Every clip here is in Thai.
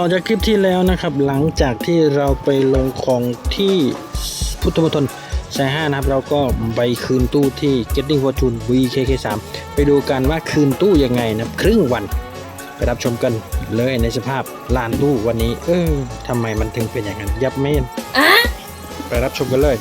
ต่อจากคลิปที่แล้วนะครับ หลังจากที่เราไปลงของที่พุทธมณฑลสายห้านะครับ เราก็ไปคืนตู้ที่ Getting Fortune VKK3 ไปดูกันว่าคืนตู้ยังไงนะครับครึ่งวันไปรับชมกันเลยในสภาพลานตู้วันนี้ เออทำไมมันถึงเป็นอย่างนั้น ยับเมนไปรับชมกันเลย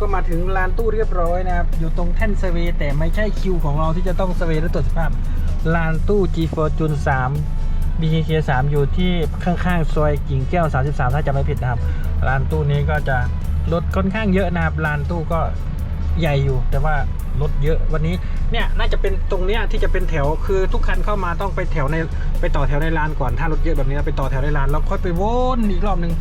ก็มาถึงลานตู้เรียบร้อยนะครับ อยู่ตรงแท่นเซเวยแต่ไม่ใช่คิวของเราที่จะต้องเซเวยและตรวจสภาพลานตู้ G Fortune 3 BKK 3อยู่ที่ข้างๆซอยกิ่งแก้ว 33 ถ้าจะไม่ผิดนะครับลานตู้นี้ก็จะรถค่อนข้างเยอะนะครับลานตู้ก็ ใหญ่อยู่ แต่ว่ารถเยอะวันนี้เนี่ยน่าจะเป็นตรงเนี้ยที่จะเป็นแถวคือทุกคันเข้ามาต้องไปแถวในไปต่อแถวในลานก่อนถ้ารถเยอะแบบนี้ไปต่อแถวในลานแล้วค่อยไปวนอีกรอบนึง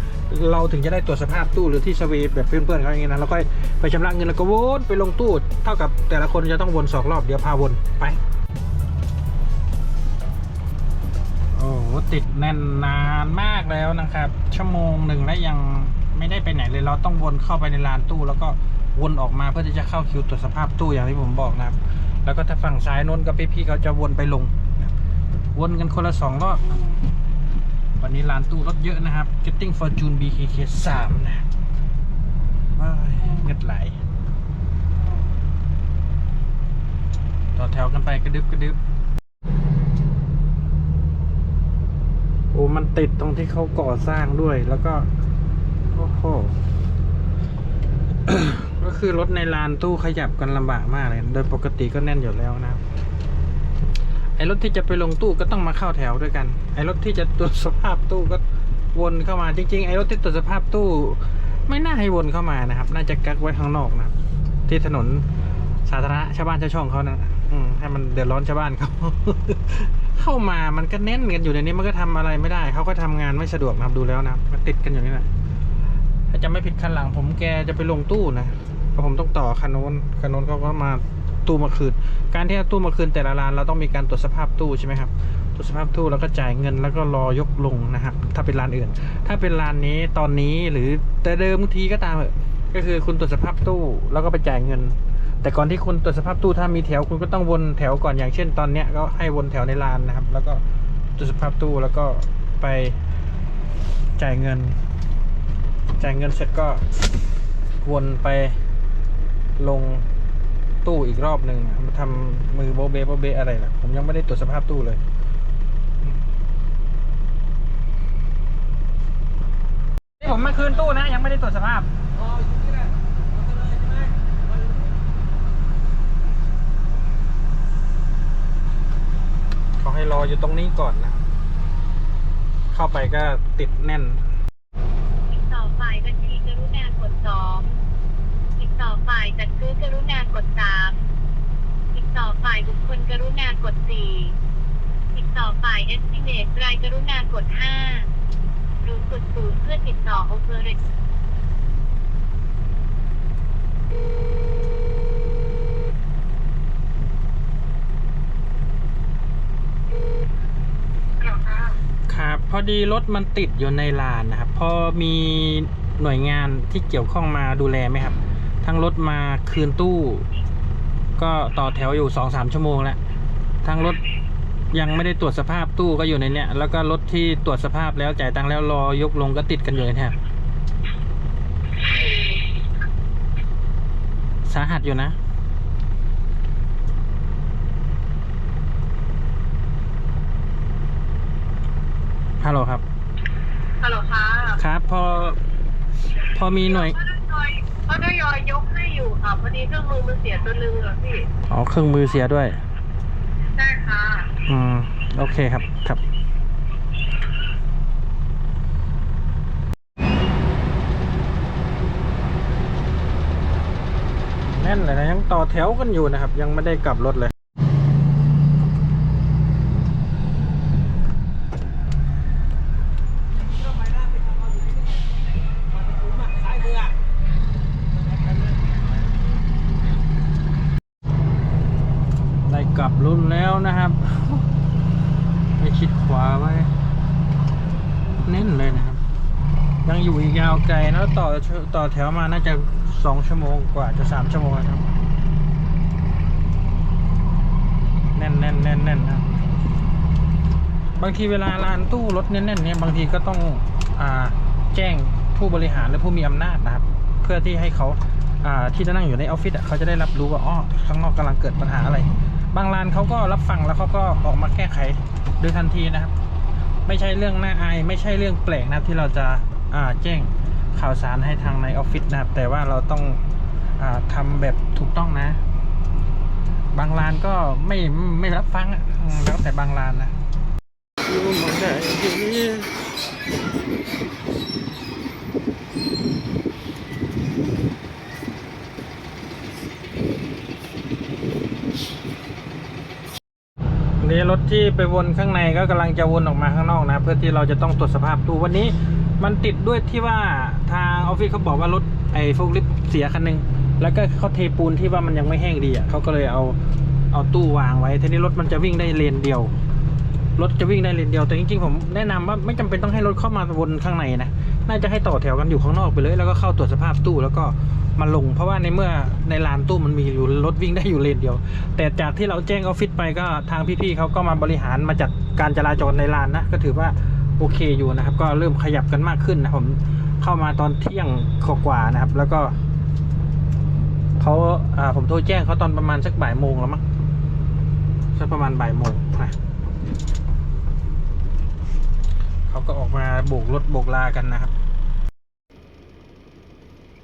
เราถึงจะได้ตรวจสภาพตู้หรือที่สวีแบบเพื่อนๆเขาอย่างเงี้ยนะแล้วก็ไปชำระเงินแล้วก็วนไปลงตู้เท่ากับแต่ละคนจะต้องวนสองรอบเดี๋ยวพาวนไปโอ้ติดแน่นนานมากแล้วนะครับ ชั่วโมงหนึ่งแล้วยังไม่ได้ไปไหนเลยเราต้องวนเข้าไปในลานตู้แล้วก็ วนออกมาเพื่อที่จะเข้าคิวตรวจสภาพตู้อย่างที่ผมบอกนะครับ แล้วก็ถ้าฝั่งซ้ายน้นก็พี่ๆเขาจะวนไปลง วนกันคนละสองรอบวันนี้ลานตู้รถเยอะนะครับ Getting Fortune BKK 3 นะว้ายเงืดไหล ต่อแถวกันไปกระดึบกระดึบโอ้มันติดตรงที่เขาก่อสร้างด้วยแล้วก็ โอ้โห คือรถในลานตู้ขยับกันลำบากมากเลย โดยปกติก็แน่นอยู่แล้วนะ ไอ้รถที่จะไปลงตู้ก็ต้องมาเข้าแถวด้วยกัน ไอ้รถที่จะตรวจสภาพตู้ก็วนเข้ามาจริงๆ ไอ้รถที่ตรวจสภาพตู้ ไม่น่าให้วนเข้ามานะครับ น่าจะกักไว้ข้างนอกนะที่ถนนสาธารณะชาวบ้านชาวช่องเขานะอืมให้มันเดือดร้อนชาวบ้านเขาเข้ามามันก็แน่นกันอยู่ในนี้มันก็ทำอะไรไม่ได้ เขาก็ทำงานไม่สะดวกนะครับดูแล้วนะมันติดกันอยู่นี่แหละถ้าจะไม่ผิดคันหลังผมแกจะไปลงตู้นะ เพราะผมต้องต่อคันโน้นคันโน้นเขาก็มาตู้มาคืน การที่เอาตู้มาคืนแต่ละร้านเราต้องมีการตรวจสภาพตู้ใช่ไหมครับ ตรวจสภาพตู้แล้วก็จ่ายเงินแล้วก็รอยกลงนะครับถ้าเป็นร้านอื่น ถ้าเป็นร้านนี้ตอนนี้หรือแต่เดิมทีก็ตามเอะก็คือคุณตรวจสภาพตู้แล้วก็ไปจ่ายเงิน แต่ก่อนที่คุณตรวจสภาพตู้ถ้ามีแถวคุณก็ต้องวนแถวก่อนอย่างเช่น ตอนเนี้ยก็ให้วนแถวในลานนะครับ แล้วก็ตรวจสภาพตู้แล้วก็ไปจ่ายเงิน จ่ายเงินเสร็จก็วนไป ลงตู้อีกรอบหนึ่งมาทำมือโบเบโบเบอะไรล่ะ ผมยังไม่ได้ตรวจสภาพตู้เลย นี่ผมมาคืนตู้นะ ยังไม่ได้ตรวจสภาพเขาให้รออยู่ตรงนี้ก่อนนะ เข้าไปก็ติดแน่น ติดต่อฝ่ายบัญชีกรุณากดสอง ติดต่อฝ่ายจัดซื้อกรุณากดสามติดต่อฝ่ายบุคคลกรุณากดสี่ติดต่อฝ่าย estimate รายกรุณากดห้าหรือกดศูนย์เพื่อติดต่อ operator ครับพอดีรถมันติดอยู่ในลานนะครับ พอมีหน่วยงานที่เกี่ยวข้องมาดูแลไหมครับ ทั้งรถมาคืนตู้ ก็ต่อแถวอยู่สองสามชั่วโมงแล้วทั้งรถยังไม่ได้ตรวจสภาพตู้ก็อยู่ในเนี้ยแล้วก็รถที่ตรวจสภาพแล้วจ่ายตังค์แล้วรอยกลงก็ติดกันอยู่ในเนี้ยสาหัสอยู่นะ ฮัลโหลครับ ฮัลโหลค่ะ ครับ พอ พอมีหน่วยเขา ก็ยอยยกให้อยู่ค่ะพอดีเครื่องมือมันเสียตัวนึงอะพี่อ๋อเครื่องมือเสียด้วย ใช่ค่ะ อืม โอเคครับ ครับ แน่นเลยนะยังต่อแถวกันอยู่นะครับ ยังไม่ได้กลับรถเลย วาไว้เน้นเลยนะครับ ยังอยู่อีกยาวไกลนะต่อต่อแถวมาน่าจะสองชั่วโมงกว่าจะสามชั่วโมงนะครับ แน่นแน่นแน่นแน่นนะบางทีเวลาร้านตู้รถแน่นๆเนี่ยบางทีก็ต้องอ่าแจ้งผู้บริหารและผู้มีอำนาจนะครับ เพื่อที่ให้เขา ที่จะนั่งอยู่ในออฟฟิศเขาจะได้รับรู้ว่าอ๋อข้างนอกกำลังเกิดปัญหาอะไร บางร้านเขาก็รับฟังแล้วเขาก็ออกมาแก้ไขโดยทันทีนะครับ ไม่ใช่เรื่องน่าอาย ไม่ใช่เรื่องแปลกนะครับที่เราจะาแจ้งข่าวสารให้ทางในออฟฟิศนะครับ แต่ว่าเราต้องอาทำแบบถูกต้องนะ บางร้านก็ไม่ไม่รับฟังแล้วแต่บางร้านนะอยู่หมองใดดีนี่ร ถที่ไปวนข้างในก็กำลังจะวนออกมาข้างนอกนะ เพื่อที่เราจะต้องตรวจสภาพตู้วันนี้มันติดด้วยที่ว่าทางออฟฟิศเขาบอกว่ารถไอ้โฟล์ลิฟเสียคันหนึงแล้วก็เขาเทปูนที่ว่ามันยังไม่แห้งดีอะเขาก็เลยเอาเอาตู้วางไว้ทีนี้รถมันจะวิ่งได้เลนเดียวรถจะวิ่งได้เลนเดียวแต่จริงๆผมแนะนำว่าไม่จำเป็นต้องให้รถเข้ามาวนข้างในนะน่าจะให้ต่อแถวกันอยู่ข้างนอกไปเลย แล้วก็เข้าตรวจสภาพตู้แล้วก็ มาลง เพราะว่าในเมื่อในลานตู้มันมีอยู่รถวิ่งได้อยู่เลนเดียว แต่จากที่เราแจ้งออฟฟิศไปก็ทางพี่ๆเขาก็มาบริหารมาจัดการจราจรในลานนะก็ถือว่าโอเคอยู่นะครับ ก็เริ่มขยับกันมากขึ้นนะผมเข้ามาตอนเที่ยงกว่าๆนะครับ แล้วก็เขาอ่าผมโทรแจ้งเขาตอนประมาณสักบ่ายโมงแล้วมั้งสักประมาณบ่ายโมงนะเขาก็ออกมาโบกรถโบกลากันนะครับ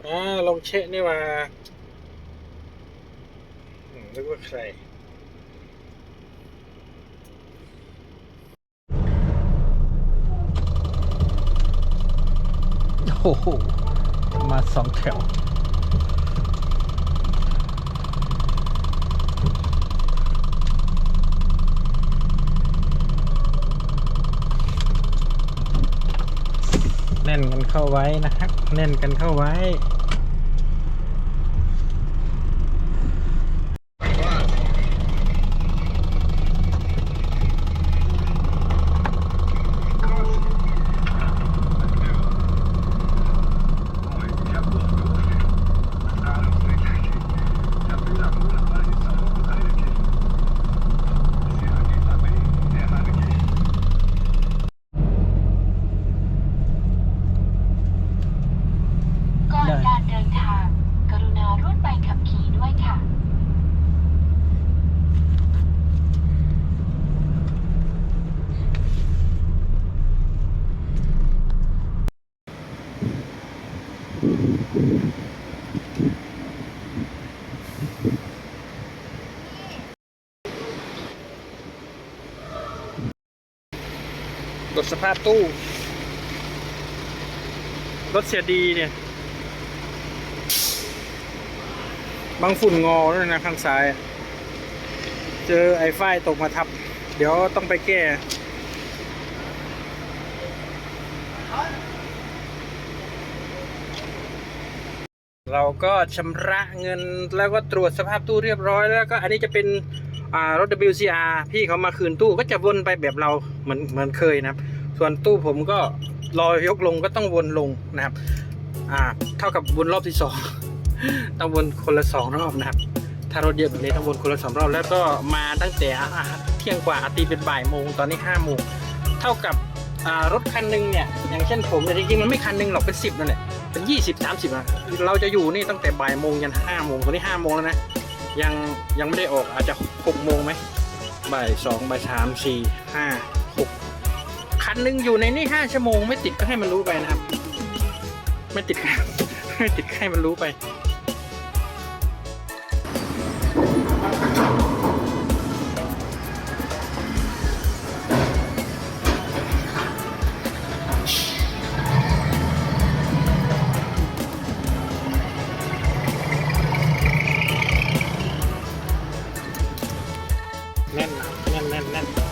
อ่าลงเชะนี่ว่านึกว่าใคร โอ้โห มาสองแถว น่นกันเข้าไว้นะครับแน่นกันเข้าไว้ ก่อน ได้ การเดินทาง กรุณารูดใบขับขี่ด้วยค่ะ ตรวจสภาพตู้ รถเสียดีเนี่ย บางฝุ่นงอด้วยนะข้างซ้าย เจอไอ้ฝ้ายตกมาทับ เดี๋ยวต้องไปแก้เราก็ชำระเงินแล้วก็ตรวจสภาพตู้เรียบร้อยแล้วก็อันนี้จะเป็น รถ WCR พี่เขามาคืนตู้ก็จะวนไปแบบเราเหมือนเหมือนเคยนะครับ ส่วนตู้ผมก็รอยกลงก็ต้องวนลงนะครับ อ่า เท่ากับวนรอบที่สองต้องวนคนละสองรอบนะครับ ถ้ารถเยอะแบบนี้ต้องวนคนละสองรอบ แล้วก็มาตั้งแต่เที่ยงกว่าตีเป็นบ่ายโมงตอนนี้ห้าโมงเท่ากับรถคันหนึงเนี่ยอย่างเช่นผมเนี่ยจริงๆมันไม่คันหนึงหรอกเป็นสิบนั่นแหละเป็นยี่สิบสามสิบอะเราจะอยู่นี่ตั้งแต่บ่ายโมงยันห้าโมงตอนนี้ห้าโมงแล้วนะ ยังยังไม่ได้ออกอาจจะหกโมงไหมบ่ายสองบ่ายสามสี่ห้าหกคันนึงอยู่ในนี่ห้าชั่วโมง ไม่ติดก็ให้มันรู้ไปนะครับ ไม่ติดไม่ติดให้มันรู้ไป แน่นแน่นแน่นแน่น